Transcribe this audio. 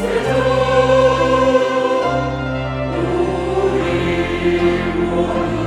세상 우리 원